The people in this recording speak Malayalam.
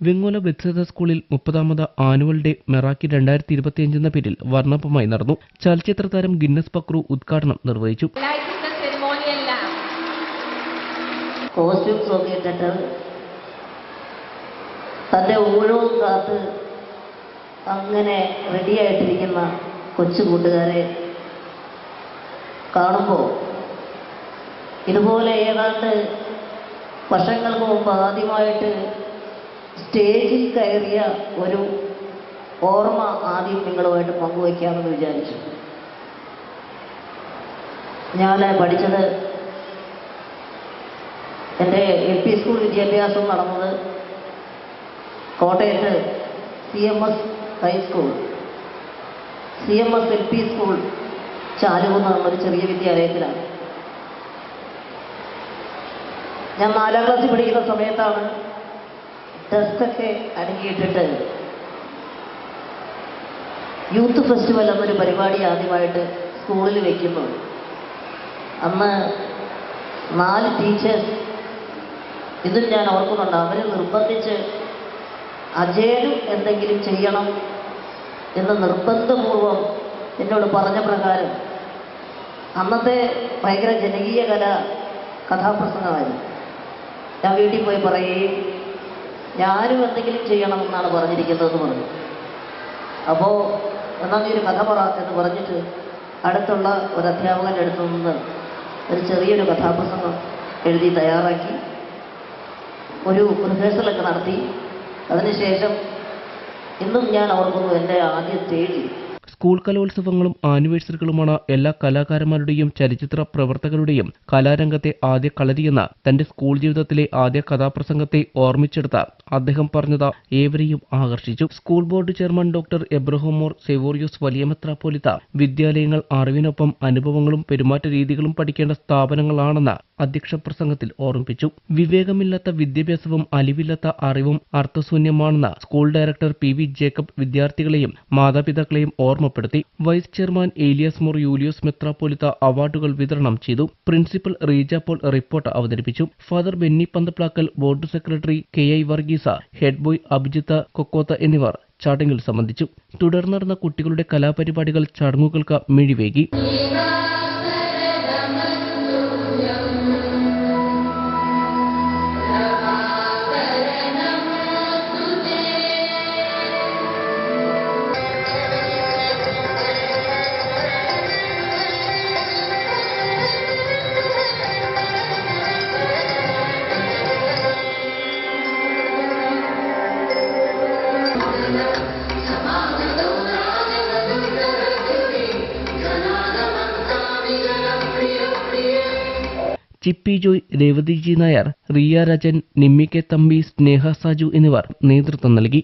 വെങ്ങോല ബെത്സത സ്കൂളിൽ മുപ്പതാമത് ആനുവൽ ഡേ മെറാക്കി രണ്ടായിരത്തി ഇരുപത്തിയഞ്ച് എന്ന പേരിൽ വർണപ്പമായി നടന്നു. ചലച്ചിത്ര താരം ഗിന്നസ് പക്രു ഉദ്ഘാടനം നിർവഹിച്ചു. തന്റെ ഓരോ കാത്ത് അങ്ങനെ റെഡിയായിട്ടിരിക്കുന്ന കൊച്ചു കൂട്ടുകാരെ കാണുമ്പോൾ ഇതുപോലെ ഏതാണ്ട് വർഷങ്ങൾക്ക് മുമ്പ് ആദ്യമായിട്ട് സ്റ്റേജിൽ കയറിയ ഒരു ഓർമ്മ ആദ്യം നിങ്ങളുമായിട്ട് പങ്കുവയ്ക്കാമെന്ന് വിചാരിച്ചു. ഞാൻ പഠിച്ചത് എന്റെ എൽ പി സ്കൂൾ വിദ്യാഭ്യാസം നടന്നത് കോട്ടയത്ത് C M S high school C M S L P school ചാലുകുന്ന ഒരു ചെറിയ വിദ്യാലയത്തിലാണ്. ഞാൻ നാലാം ക്ലാസ്സിൽ പഠിക്കുന്ന സമയത്താണ് ഡ്രസ്സൊക്കെ അടുക്കിയിട്ടിട്ട് യൂത്ത് ഫെസ്റ്റിവൽ എന്നൊരു പരിപാടി ആദ്യമായിട്ട് സ്കൂളിൽ വയ്ക്കുമ്പോൾ അന്ന് നാല് ടീച്ചേഴ്സ് ഇതും ഞാൻ ഓർക്കുന്നുണ്ട്. അവർ നിർബന്ധിച്ച് അജയനും എന്തെങ്കിലും ചെയ്യണം എന്ന് നിർബന്ധപൂർവം എന്നോട് പറഞ്ഞ പ്രകാരം അന്നത്തെ ഭയങ്കര ജനകീയ കല കഥാപ്രസംഗമായിരുന്നു. ഞാൻ വീട്ടിൽ പോയി പറയുകയും ഞാനും എന്തെങ്കിലും ചെയ്യണം എന്നാണ് പറഞ്ഞിരിക്കുന്നതെന്ന് പറഞ്ഞു. അപ്പോൾ എന്നാൽ നീ ഒരു കഥ പറ എന്ന് പറഞ്ഞിട്ട് അടുത്തുള്ള ഒരു അധ്യാപകന്റെ അടുത്ത് നിന്ന് ഒരു ചെറിയൊരു കഥാപ്രസംഗം എഴുതി തയ്യാറാക്കി ഒരു റിഹേഴ്സലൊക്കെ നടത്തി. അതിനുശേഷം ഇന്നും ഞാൻ ഓർക്കുന്നു എന്റെ ആദ്യ സ്റ്റേജിൽ സ്കൂൾ കലോത്സവങ്ങളും ആനിവേഴ്സറികളുമാണ് എല്ലാ കലാകാരന്മാരുടെയും ചലച്ചിത്ര പ്രവർത്തകരുടെയും കലാരംഗത്തെ ആദ്യ കളരിയെന്ന തന്റെ സ്കൂൾ ജീവിതത്തിലെ ആദ്യ കഥാപ്രസംഗത്തെ ഓർമ്മിച്ചെടുത്ത അദ്ദേഹം പറഞ്ഞത് ഏവരെയും ആകർഷിച്ചു. School board chairman doctor Abraham Mor Severios വലിയ മെത്രാപ്പോലിത്ത വിദ്യാലയങ്ങൾ അറിവിനൊപ്പം അനുഭവങ്ങളും പെരുമാറ്റ രീതികളും പഠിക്കേണ്ട സ്ഥാപനങ്ങളാണെന്ന് അധ്യക്ഷ പ്രസംഗത്തിൽ ഓർമ്മിപ്പിച്ചു. വിവേകമില്ലാത്ത വിദ്യാഭ്യാസവും അലിവില്ലാത്ത അറിവും അർത്ഥശൂന്യമാണെന്ന് school director P V Jacob വിദ്യാർത്ഥികളെയും മാതാപിതാക്കളെയും ഓർമ്മപ്പെടുത്തി വൈസ് ചെയർമാൻ ഏലിയാസ് മോർ യൂലിയോസ് മെത്രാപ്പോലിത്ത അവാർഡുകൾ വിതരണം ചെയ്തു. പ്രിൻസിപ്പൽ റീജ പോൾ റിപ്പോർട്ട് അവതരിപ്പിച്ചു. Father Benny Panthaplackal board secretary K I Varghese head boy Abhijith Kokkotha എന്നിവർ ചടങ്ങിൽ സംബന്ധിച്ചു. തുടർന്ന് നടന്ന കുട്ടികളുടെ കലാപരിപാടികൾ ചടങ്ങുകൾക്ക് മിഴിവേകി. ചിപ്പി ജോയ് രേവതിജി നായർ റിയ രാജൻ നിമ്മിക്കെ തമ്പി സ്നേഹ സാജു എന്നിവർ നേതൃത്വം നൽകി.